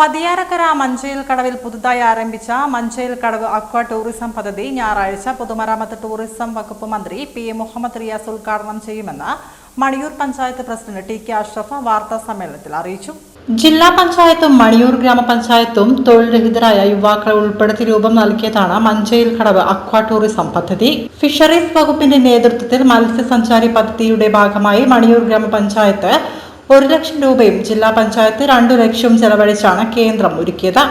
പതിയാരക്കര മഞ്ചയിൽ കടവിൽ പുതുതായി ആരംഭിച്ച മഞ്ചയിൽ കടവ് അക്വ ടൂറിസം പദ്ധതി ഞായറാഴ്ച പൊതുമരാമത്ത് ടൂറിസം വകുപ്പ് മന്ത്രി പി എ മുഹമ്മദ് റിയാസ് ഉദ്ഘാടനം ചെയ്യുമെന്ന് Maniyur panchayat president T K Ashraf വാർത്താ സമ്മേളനത്തിൽ അറിയിച്ചു. ജില്ലാ പഞ്ചായത്തും മണിയൂർ ഗ്രാമപഞ്ചായത്തും തൊഴിൽ രഹിതരായ യുവാക്കളെ ഉൾപ്പെടുത്തി രൂപം നൽകിയതാണ് മഞ്ചയിൽ കടവ് അക്വാ ടൂറിസം പദ്ധതി. ഫിഷറീസ് വകുപ്പിന്റെ നേതൃത്വത്തിൽ മത്സ്യസഞ്ചാരി പദ്ധതിയുടെ ഭാഗമായി മണിയൂർ ഗ്രാമപഞ്ചായത്ത് ഒരു ലക്ഷം രൂപയും ജില്ലാ പഞ്ചായത്ത് രണ്ടു ലക്ഷവും ചെലവഴിച്ചാണ് കേന്ദ്രം ഒരുക്കിയത്.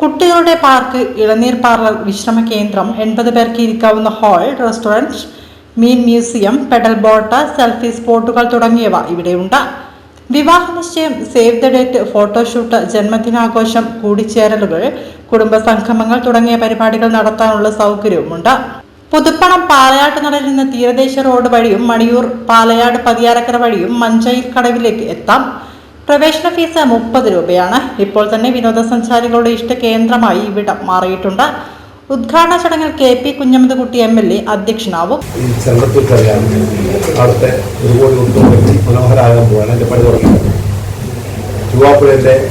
കുട്ടികളുടെ പാർക്ക് ഇളനീർ പാർലർ വിശ്രമ കേന്ദ്രം എൺപത് പേർക്ക് ഇരിക്കാവുന്ന ഹാൾ റെസ്റ്റോറന്റ് മീൻ മ്യൂസിയം പെഡൽ ബോട്ട് സെൽഫി സ്പോട്ടുകൾ തുടങ്ങിയവ ഇവിടെയുണ്ട്. വിവാഹ നിശ്ചയം സേവ് ദ ഡേറ്റ് ഫോട്ടോഷൂട്ട് ജന്മദിനാഘോഷം കൂടിച്ചേരലുകൾ കുടുംബ സംഗമങ്ങൾ തുടങ്ങിയ പരിപാടികൾ നടത്താനുള്ള സൗകര്യവുമുണ്ട്. പുതുപ്പണം പാലയാട്ടുനടയിൽ നിന്ന് തീരദേശ റോഡ് വഴിയും മണിയൂർ പാലയാട് പതിയാരക്കര വഴിയും മഞ്ചയിൽ കടവിലേക്ക് എത്താം. പ്രവേശന ഫീസ് മുപ്പത് രൂപയാണ്. ഇപ്പോൾ തന്നെ വിനോദസഞ്ചാരികളുടെ ഇഷ്ട കേന്ദ്രമായി ഇവിടം മാറിയിട്ടുണ്ട്. ഉദ്ഘാടന ചടങ്ങിൽ K P Kunhammedkutty M L A അധ്യക്ഷനാവും. അവിടുത്തെ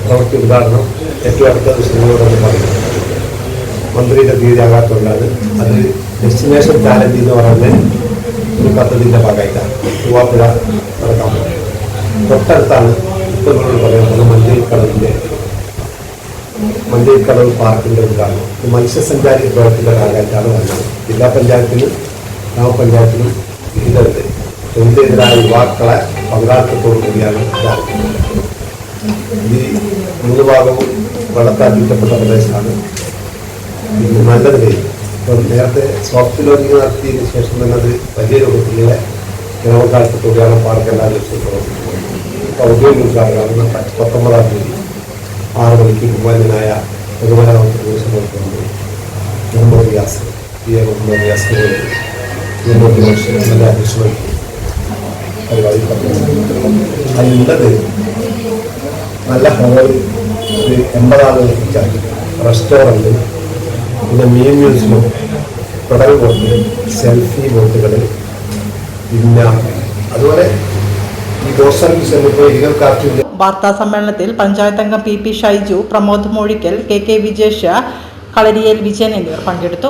പ്രവൃത്തി ഉദ്ഘാടനം ഏറ്റവും അടുത്ത ദിവസങ്ങളോടൊന്ന് പറയും. മന്ത്രിയുടെ തീയതിയാകാത്തതുകൊണ്ടാണ് അത് ഡെസ്റ്റിനേഷൻ ചാലഞ്ച് എന്ന് പറയുന്ന ഒരു പദ്ധതിന്റെ ഭാഗമായിട്ടാണ്. യുവാപ്പുഴ നടക്കാൻ പോകുന്നത്. തൊട്ടടുത്താണ് ഇപ്പം നിങ്ങളോട് പറയാൻ പോകുന്ന മഞ്ചേരി കടലിന്റെ മഞ്ചേരി കടൽ പാർക്കിന്റെ ഇത് മത്സ്യസഞ്ചാരി പ്രവർത്തിയുടെ ഭാഗമായിട്ടാണ് വരുന്നത് ജില്ലാ പഞ്ചായത്തിലും ഗ്രാമപഞ്ചായത്തിലും വിഹിതമുണ്ട് തൊഴിലെതിരായ യുവാക്കളെ പങ്കാളിത്തത്തോടു കൂടിയാണ് ഈ മൂന്ന് ഭാഗവും വെള്ളത്താൽ ചുറ്റപ്പെട്ട പ്രദേശമാണ്. ഇത് കഴിയും ഇപ്പം നേരത്തെ സോഫ്റ്റ് ലോഞ്ചിങ് നടത്തിയതിന് ശേഷം തന്നെ അത് വലിയ രൂപത്തിലുള്ള ഗ്രാമകാലത്തോടെയാണ് പാർക്ക് എല്ലാ ദിവസവും പ്രവർത്തിക്കുന്നത് ഔദ്യോഗിക പത്തൊമ്പതാം തീയതി ആറ് മണിക്ക് ബഹുമാനായ ബഹുമാനാമത്തെ നല്ല അതിലുള്ളത് നല്ല ഹോൾ ഒരു എൺപതാളുകൾക്ക് റെസ്റ്റോറന്റ് പിന്നെ മീൻ മ്യൂസിയം കടൽ ബോട്ട് സെൽഫി ബോട്ടുകൾ പിന്നെ അതുപോലെ ഈ കാർട്ടൂൺ വാർത്താ സമ്മേളനത്തിൽ പഞ്ചായത്ത് അംഗം P P Shaiju Pramod Mozhikkal K K Vijesh Kalariyel Vijayan എന്നിവർ പങ്കെടുത്തു.